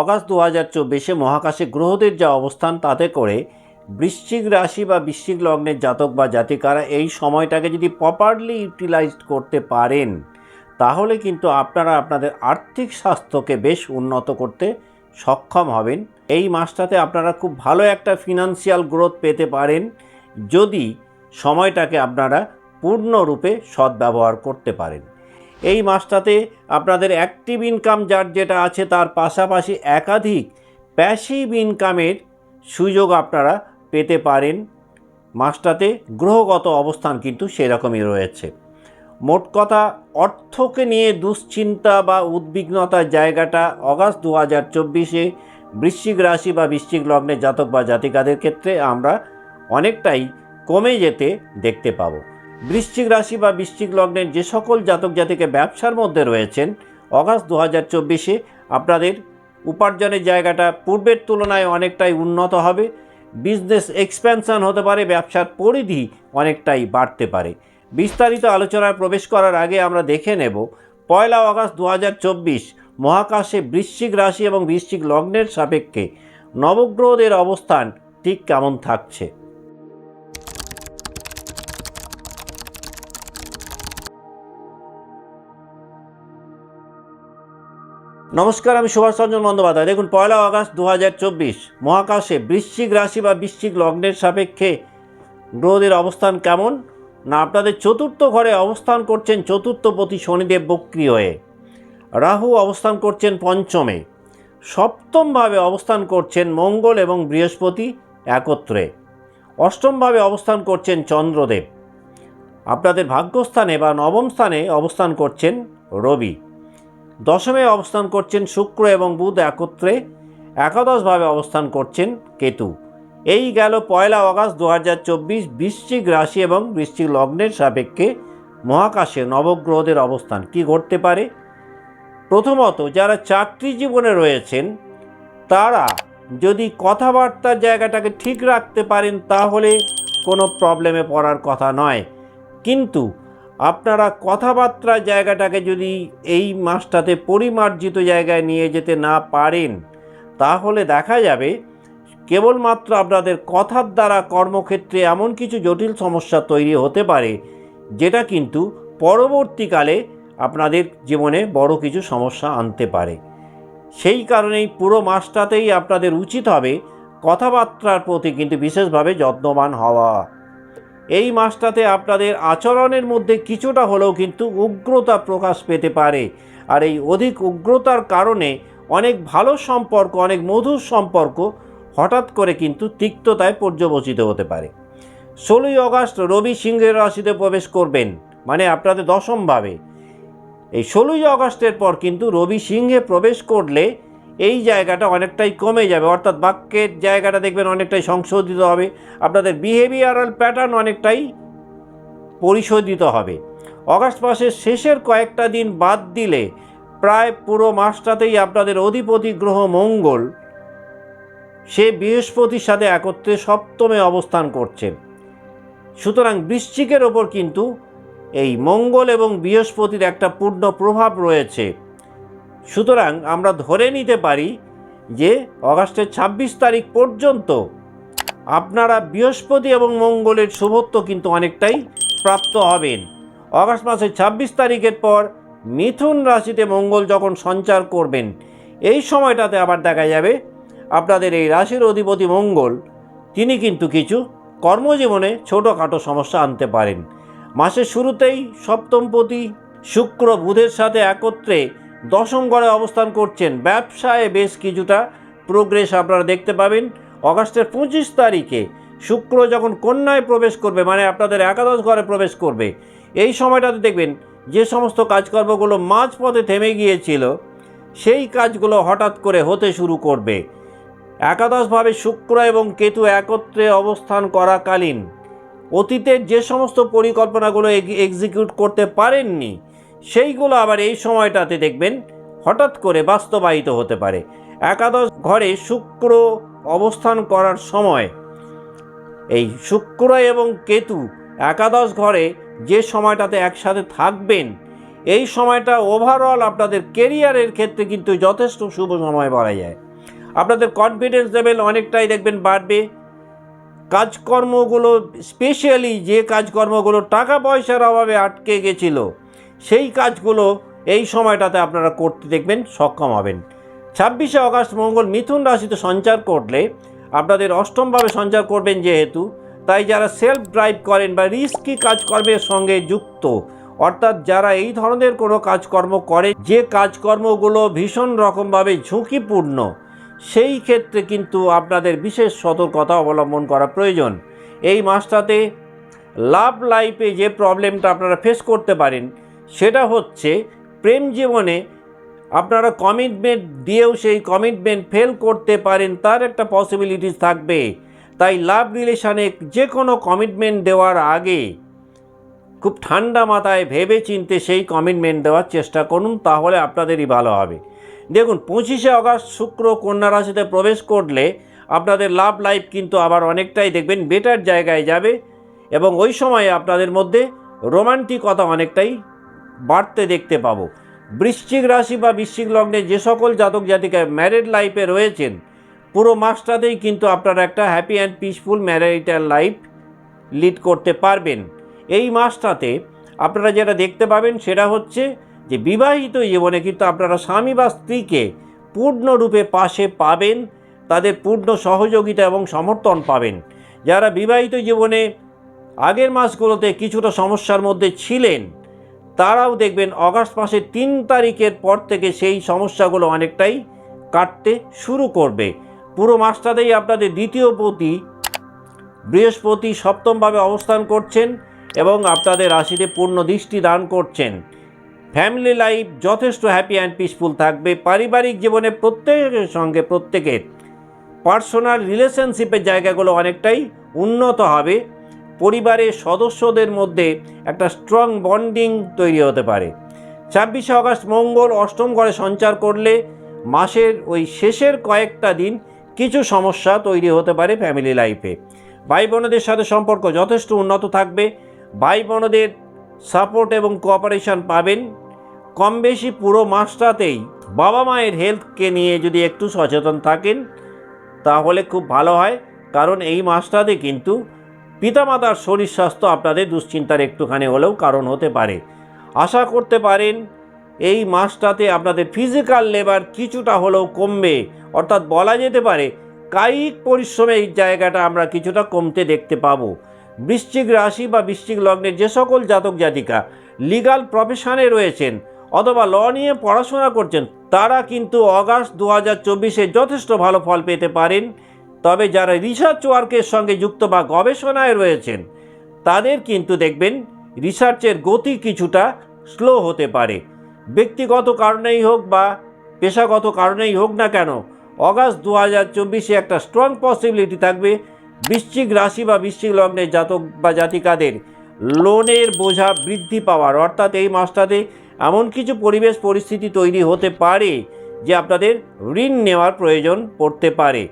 August দু হাজার চব্বিশে মহাকাশে গ্রহদের যা অবস্থান, তাতে করে বৃশ্চিক রাশি বা বৃশ্চিক লগ্নের জাতক বা জাতিকারা এই সময়টাকে যদি প্রপারলি ইউটিলাইজ করতে পারেন, তাহলে কিন্তু আপনারা আপনাদের আর্থিক স্বাস্থ্যকে বেশ উন্নত করতে সক্ষম হবেন। এই মাসটাতে আপনারা খুব ভালো একটা ফিনান্সিয়াল গ্রোথ পেতে পারেন, যদি সময়টাকে আপনারা পূর্ণরূপে সদ্ব্যবহার করতে পারেন। এই মাসটাতে আপনাদের অ্যাক্টিভ ইনকাম যার যেটা আছে তার পাশাপাশি একাধিক প্যাসিভ ইনকামের সুযোগ আপনারা পেতে পারেন। মাসটাতে গ্রহগত অবস্থান কিন্তু সেরকমই রয়েছে। মোট কথা, অর্থকে নিয়ে দুশ্চিন্তা বা উদ্বিগ্নতার জায়গাটা অগাস্ট দু হাজার চব্বিশে বৃশ্চিক রাশি বা বৃশ্চিক লগ্নের জাতক বা জাতিকাদের ক্ষেত্রে আমরা অনেকটাই কমে যেতে দেখতে পাবো। বৃশ্চিক রাশি বা বৃশ্চিক লগ্নের যে সকল জাতক জাতিকে ব্যবসার মধ্যে রয়েছেন, অগাস্ট দু হাজার চব্বিশে আপনাদের উপার্জনের জায়গাটা পূর্বের তুলনায় অনেকটাই উন্নত হবে। বিজনেস এক্সপ্যানশন হতে পারে, ব্যবসার পরিধি অনেকটাই বাড়তে পারে। বিস্তারিত আলোচনায় প্রবেশ করার আগে আমরা দেখে নেব, পয়লা আগস্ট দু মহাকাশে বৃশ্চিক রাশি এবং বৃশ্চিক লগ্নের সাপেক্ষে নবগ্রহদের অবস্থান ঠিক কেমন থাকছে। নমস্কার, আমি সুভাষ রঞ্জন বন্দ্যোপাধ্যায়। দেখুন, পয়লা আগস্ট দু হাজার চব্বিশ, মহাকাশে বৃশ্চিক রাশি বা বৃশ্চিক লগ্নের সাপেক্ষে গ্রহদের অবস্থান কেমন? না, আপনাদের চতুর্থ ঘরে অবস্থান করছেন চতুর্থপতি শনিদেব বক্রি হয়ে। রাহু অবস্থান করছেন পঞ্চমে। সপ্তমভাবে অবস্থান করছেন মঙ্গল এবং বৃহস্পতি একত্রে। অষ্টমভাবে অবস্থান করছেন চন্দ্রদেব। আপনাদের ভাগ্যস্থানে বা নবম স্থানে অবস্থান করছেন রবি। দশমে অবস্থান করছেন শুক্র এবং বুধ একত্রে, একাদশভাবে অবস্থান করছেন কেতু। এই গেল পয়লা আগস্ট দু হাজার চব্বিশ বৃশ্চিক রাশি এবং বৃশ্চিক লগ্নের সাপেক্ষে মহাকাশে নবগ্রহদের অবস্থান কি ঘটতে পারে? প্রথমত, যারা চাকরি জীবনে রয়েছেন, তারা যদি কথাবার্তার জায়গাটাকে ঠিক রাখতে পারেন, তাহলে কোনো প্রবলেমে পড়ার কথা নয়। কিন্তু আপনারা কথাবার্তার জায়গাটাকে যদি এই মাসটাতে পরিমার্জিত জায়গায় নিয়ে যেতে না পারেন, তাহলে দেখা যাবে কেবলমাত্র আপনাদের কথার দ্বারা কর্মক্ষেত্রে এমন কিছু জটিল সমস্যা তৈরি হতে পারে, যেটা কিন্তু পরবর্তীকালে আপনাদের জীবনে বড় কিছু সমস্যা আনতে পারে। সেই কারণেই পুরো মাসটাতেই আপনাদের উচিত হবে কথাবার্তার প্রতি কিন্তু বিশেষভাবে যত্নবান হওয়া। এই মাসটাতে আপনাদের আচরণের মধ্যে কিছুটা হলেও কিন্তু উগ্রতা প্রকাশ পেতে পারে। আর এই অধিক উগ্রতার কারণে অনেক ভালো সম্পর্ক, অনেক মধুর সম্পর্ক হঠাৎ করে কিন্তু তিক্ততায় পর্যবসিত হতে পারে। ষোলোই আগস্ট রবি সিংহের রাশিতে প্রবেশ করবেন মানে আপনাদের দশমভাবে এই ষোলোই আগস্টের পর কিন্তু রবি সিংহে প্রবেশ করলে এই জায়গাটা অনেকটাই কমে যাবে। অর্থাৎ বাক্যের জায়গাটা দেখবেন অনেকটাই সংশোধিত হবে। আপনাদের বিহেভিয়ারাল প্যাটার্ন অনেকটাই পরিশোধিত হবে। অগাস্ট মাসের শেষের কয়েকটা দিন বাদ দিলে প্রায় পুরো মাসটাতেই আপনাদের অধিপতি গ্রহ মঙ্গল, সে বৃহস্পতির সাথে একত্রে সপ্তমে অবস্থান করছে। সুতরাং বৃশ্চিকের ওপর কিন্তু এই মঙ্গল এবং বৃহস্পতির একটা পূর্ণ প্রভাব রয়েছে। সুতরাং আমরা ধরে নিতে পারি যে অগাস্টের ছাব্বিশ তারিখ পর্যন্ত আপনারা বৃহস্পতি এবং মঙ্গলের শুভত্ব কিন্তু অনেকটাই প্রাপ্ত হবেন। অগাস্ট মাসের ছাব্বিশ তারিখের পর মিথুন রাশিতে মঙ্গল যখন সঞ্চার করবেন, এই সময়টাতে আবার দেখা যাবে আপনাদের এই রাশির অধিপতি মঙ্গল, তিনি কিন্তু কিছু কর্মজীবনে ছোটোখাটো সমস্যা আনতে পারেন। মাসের শুরুতেই সপ্তমপতি শুক্র বুধের সাথে একত্রে দশম ঘরে অবস্থান করছেন ব্যবসায় বেশ কিছুটা প্রোগ্রেস আপনারা দেখতে পাবেন। অগাস্টের পঁচিশ তারিখে শুক্র যখন কন্যায় প্রবেশ করবে মানে আপনাদের একাদশ ঘরে প্রবেশ করবে, এই সময়টাতে দেখবেন যে সমস্ত কাজকর্মগুলো মাঝপথে থেমে গিয়েছিল, সেই কাজগুলো হঠাৎ করে হতে শুরু করবে। একাদশভাবে শুক্র এবং কেতু একত্রে অবস্থান করাকালীন অতীতের যে সমস্ত পরিকল্পনাগুলো এক্সিকিউট করতে পারেননি সেইগুলো আবার এই সময়টাতে দেখবেন হঠাৎ করে বাস্তবায়িত হতে পারে। একাদশ ঘরে শুক্র অবস্থান করার সময় এই শুক্র এবং কেতু একাদশ ঘরে যে সময়টাতে একসাথে থাকবেন, এই সময়টা ওভারঅল আপনাদের কেরিয়ারের ক্ষেত্রে কিন্তু যথেষ্ট শুভ সময় বলা যায়। আপনাদের কনফিডেন্স লেভেল অনেকটাই দেখবেন বাড়বে। কাজকর্মগুলো স্পেশালি যে কাজকর্মগুলো টাকা পয়সার অভাবে আটকে গেছিল সেই কাজগুলো এই সময়টাতে আপনারা করতে দেখবেন, সক্ষম হবেন। ছাব্বিশে অগাস্ট মঙ্গল মিথুন রাশিতে সঞ্চার করলে আপনাদের অষ্টমভাবে সঞ্চার করবেন যেহেতু, তাই যারা সেলফ ড্রাইভ করেন বা রিস্কি কাজকর্মের সঙ্গে যুক্ত, অর্থাৎ যারা এই ধরনের কোনো কাজকর্ম করে, যে কাজকর্মগুলো ভীষণ রকমভাবে ঝুঁকিপূর্ণ, সেই ক্ষেত্রে কিন্তু আপনাদের বিশেষ সতর্কতা অবলম্বন করা প্রয়োজন। এই মাসটাতে লাভ লাইফে যে প্রবলেমটা আপনারা ফেস করতে পারেন সেটা হচ্ছে প্রেম জীবনে আপনারা কমিটমেন্ট দিয়েও সেই কমিটমেন্ট ফেল করতে পারেন, তার একটা পসিবিলিটিস থাকবে। তাই লাভ রিলেশনে যে কোনো কমিটমেন্ট দেওয়ার আগে খুব ঠান্ডা মাথায় ভেবে চিনতে সেই কমিটমেন্ট দেওয়ার চেষ্টা করুন, তাহলে আপনাদেরই ভালো হবে। দেখুন, পঁচিশে অগাস্ট শুক্র কন্যা রাশিতে প্রবেশ করলে আপনাদের লাভ লাইফ কিন্তু আবার অনেকটাই দেখবেন বেটার জায়গায় যাবে এবং ওই সময়ে আপনাদের মধ্যে রোমান্টিকতা অনেকটাই বাড়তে দেখতে পাবো। বৃশ্চিক রাশি বা বৃশ্চিক লগ্নে যে সকল জাতক জাতিকা ম্যারিড লাইফে রয়েছেন, পুরো মাসটাতেই কিন্তু আপনারা একটা happy and peaceful marital life lead করতে পারবেন। এই মাসটাতে আপনারা যেটা দেখতে পাবেন সেটা হচ্ছে যে বিবাহিত জীবনে কিন্তু আপনারা স্বামী বা স্ত্রীকে পূর্ণরূপে পাশে পাবেন, তাদের পূর্ণ সহযোগিতা এবং সমর্থন পাবেন। যারা বিবাহিত জীবনে আগের মাসগুলোতে কিছুটা সমস্যার মধ্যে ছিলেন তারাও দেখবেন অগাস্ট মাসের তিন তারিখের পর থেকে সেই সমস্যাগুলো অনেকটাই কাটতে শুরু করবে। পুরো মাসটাতেই আপনাদের দ্বিতীয় পতি বৃহস্পতি সপ্তমভাবে অবস্থান করছেন এবং আপনাদের রাশিতে পূর্ণ দৃষ্টি দান করছেন। ফ্যামিলি লাইফ যথেষ্ট হ্যাপি অ্যান্ড পিসফুল থাকবে। পারিবারিক জীবনে প্রত্যেকের সঙ্গে প্রত্যেকের পার্সোনাল রিলেশনশিপের জায়গাগুলো অনেকটাই উন্নত হবে। পরিবারের সদস্যদের মধ্যে একটা স্ট্রং বন্ডিং তৈরি হতে পারে। ছাব্বিশে আগস্ট মঙ্গল অষ্টম ঘরে সঞ্চার করলে মাসের ওই শেষের কয়েকটা দিন কিছু সমস্যা তৈরি হতে পারে ফ্যামিলি লাইফে ভাই বোনদের সাথে সম্পর্ক যথেষ্ট উন্নত থাকবে। ভাই বোনদের সাপোর্ট এবং কোঅপারেশন পাবেন। কম বেশি পুরো মাসটাতেই বাবা মায়ের হেলথকে নিয়ে যদি একটু সচেতন থাকেন, তাহলে খুব ভালো হয়। কারণ এই মাসটাতে কিন্তু পিতামাতার শরীর স্বাস্থ্য আপনাদের দুশ্চিন্তার একটুখানি হলেও কারণ হতে পারে। আশা করতে পারেন, এই মাসটাতে আপনাদের ফিজিক্যাল লেবার কিছুটা হলেও কমবে। অর্থাৎ বলা যেতে পারে, কায়িক পরিশ্রমের এই জায়গাটা আমরা কিছুটা কমতে দেখতে পাবো। বৃশ্চিক রাশি বা বৃশ্চিক লগ্নের যে সকল জাতক জাতিকা লিগাল প্রফেশনে রয়েছেন অথবা ল নিয়ে পড়াশোনা করছেন, তারা কিন্তু অগাস্ট দু হাজার যথেষ্ট ভালো ফল পেতে পারেন। তবে যারা রিসার্চ ওয়ার্কের সঙ্গে যুক্ত বা গবেষণায় রয়েছেন, তাদের কিন্তু দেখবেন রিসার্চের গতি কিছুটা স্লো হতে পারে। ব্যক্তিগত কারণেই হোক বা পেশাগত কারণেই হোক না কেন, অগাস্ট দু হাজার চব্বিশে একটা স্ট্রং পসিবিলিটি থাকবে বৃশ্চিক রাশি বা বৃশ্চিক লগ্নের জাতক বা জাতিকাদের লোনের বোঝা বৃদ্ধি পাওয়ার। অর্থাৎ এই মাসটাতে এমন কিছু পরিবেশ পরিস্থিতি তৈরি হতে পারে যে আপনাদের ঋণ নেওয়ার প্রয়োজন পড়তে পারে।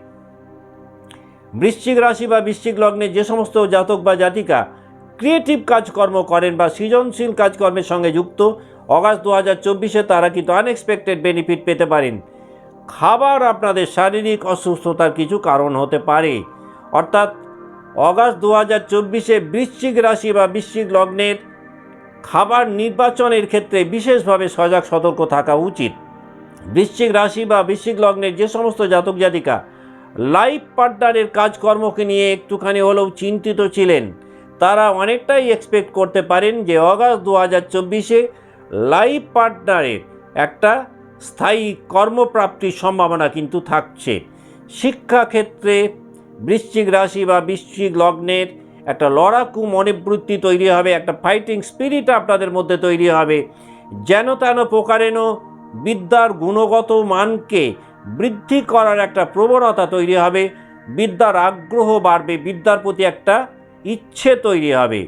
বৃশ্চিক রাশি বা বৃশ্চিক লগ্নে যে সমস্ত জাতক বা জাতিকা ক্রিয়েটিভ কাজকর্ম করেন বা সৃজনশীল কাজকর্মের সঙ্গে যুক্ত, অগাস্ট দু হাজার চব্বিশে তারা কিন্তু আনএক্সপেক্টেড বেনিফিট পেতে পারেন। খাবার আপনাদের শারীরিক অসুস্থতার কিছু কারণ হতে পারে। অর্থাৎ অগাস্ট দু হাজার চব্বিশে বৃশ্চিক রাশি বা বৃশ্চিক লগ্নের খাবার নির্বাচনের ক্ষেত্রে বিশেষভাবে সজাগ সতর্ক থাকা উচিত। বৃশ্চিক রাশি বা বৃশ্চিক লগ্নের যে সমস্ত জাতক জাতিকা লাইফ পার্টনারের কাজকর্মকে নিয়ে একটুখানি হলেও চিন্তিত ছিলেন। তারা অনেকটাই এক্সপেক্ট করতে পারেন যে অগাস্ট দু হাজার চব্বিশে লাইফ পার্টনারের একটা স্থায়ী কর্মপ্রাপ্তির সম্ভাবনা কিন্তু থাকছে। শিক্ষাক্ষেত্রে বৃশ্চিক রাশি বা বৃশ্চিক লগ্নের একটা লড়াকু মনোবৃত্তি তৈরি হবে, একটা ফাইটিং স্পিরিট আপনাদের মধ্যে তৈরি হবে। যেন তেন প্রকারেণ বিদ্যার গুণগত মানকে বৃদ্ধি করার একটা প্রবণতা তৈরি হবে। বিদ্যার আগ্রহ বাড়বে, বিদ্যার প্রতি একটা ইচ্ছে তৈরি হবে।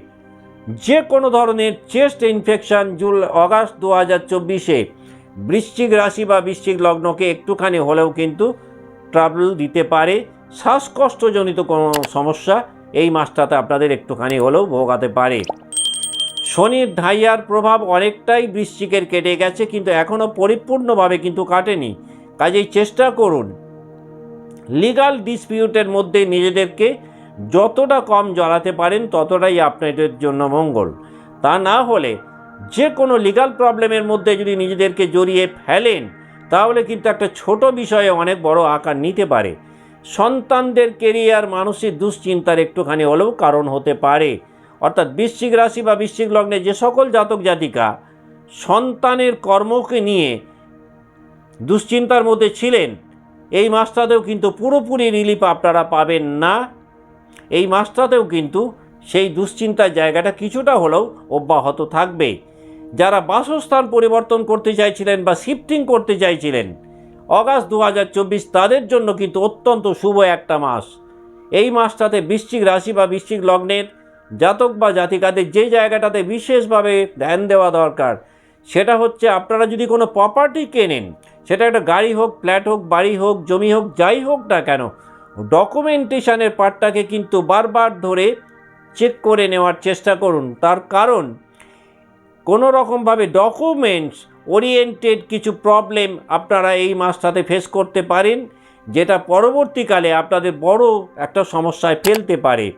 যে কোনো ধরনের চেস্ট ইনফেকশন জুল অগাস্ট দু হাজার চব্বিশে বৃশ্চিক রাশি বা বৃশ্চিক লগ্নকে একটুখানি হলেও কিন্তু ট্রাবল দিতে পারে। শ্বাসকষ্টজনিত কোনো সমস্যা এই মাসটাতে আপনাদের একটুখানি হলেও ভোগাতে পারে। শনির ধাইয়ার প্রভাব অনেকটাই বৃশ্চিকের কেটে গেছে, কিন্তু এখনও পরিপূর্ণভাবে কিন্তু কাটেনি। কাজেই চেষ্টা করুন। লিগাল ডিসপিউটের মধ্যে নিজেদেরকে যতটা কম জড়াতে পারেন, ততটাই আপনাদের জন্য মঙ্গল। তা না হলে যে কোনো লিগাল প্রবলেমের মধ্যে যদি নিজেদেরকে জড়িয়ে ফেলেন, তাহলে কিন্তু একটা ছোট বিষয়ে অনেক বড় আকার নিতে পারে। সন্তানদের কেরিয়ার মানসিক দুশ্চিন্তার একটুখানি হলেও কারণ হতে পারে। অর্থাৎ বৃশ্চিক রাশি বা বৃশ্চিক লগ্নে যে সকল জাতক জাতিকা সন্তানের কর্মকে নিয়ে দুশ্চিন্তার মধ্যে ছিলেন। এই মাসটাতেও কিন্তু পুরোপুরি রিলিফ আপনারা পাবেন না। এই মাসটাতেও কিন্তু সেই দুশ্চিন্তার জায়গাটা কিছুটা হলেও অব্যাহত থাকবে। যারা বাসস্থান পরিবর্তন করতে চাইছিলেন বা শিফটিং করতে চাইছিলেন, অগাস্ট দু হাজার চব্বিশ তাদের জন্য কিন্তু অত্যন্ত শুভ একটা মাস। এই মাসটাতে বৃশ্চিক রাশি বা বৃশ্চিক লগ্নের জাতক বা জাতিকাদের যে জায়গাটাতে বিশেষভাবে ধ্যান দেওয়া দরকার সেটা হচ্ছে আপনারা যদি কোনো প্রপার্টি কেনেন, সেটা একটা গাড়ি হোক ফ্ল্যাট হোক, বাড়ি হোক, জমি হোক, যাই হোক না কেন ডকুমেন্টেশনের পার্টটাকে কিন্তু বারবার ধরে চেক করে নেওয়ার চেষ্টা করুন। তার কারণ, কোনো রকমভাবে ডকুমেন্টস ওরিয়েন্টেড কিছু প্রবলেম আপনারা এই মাসটাতে ফেস করতে পারেন, যেটা পরবর্তীকালে আপনাদের বড় একটা সমস্যায় ফেলতে পারে।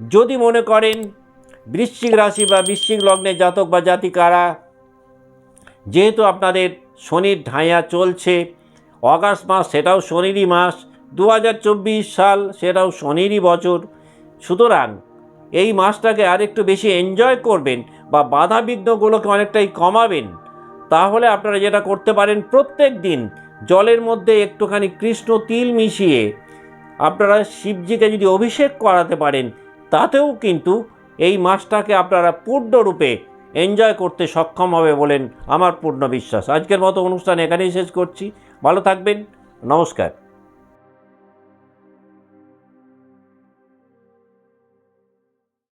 যদি মনে করেন, বৃশ্চিক রাশি বা বৃশ্চিক লগ্নের জাতক বা জাতিকারা যেহেতু আপনাদের শনির ঢাইয়া চলছে, অগাস্ট মাস সেটাও শনিরই মাস দু হাজার চব্বিশ সাল সেটাও শনিরই বছর। সুতরাং এই মাসটাকে আরেকটু বেশি এনজয় করবেন বা বাধা বিঘ্নগুলোকে অনেকটাই কমাবেন। তাহলে আপনারা যেটা করতে পারেন, প্রত্যেক দিন জলের মধ্যে একটুখানি কৃষ্ণ তিল মিশিয়ে আপনারা শিবজিকে যদি অভিষেক করাতে পারেন, তাতেও কিন্তু এই মাসটাকে আপনারা পূর্ণরূপে এনজয় করতে সক্ষম হবে বলেন আমার পূর্ণ বিশ্বাস। আজকের মতো অনুষ্ঠান এখানেই শেষ করছি। ভালো থাকবেন। নমস্কার।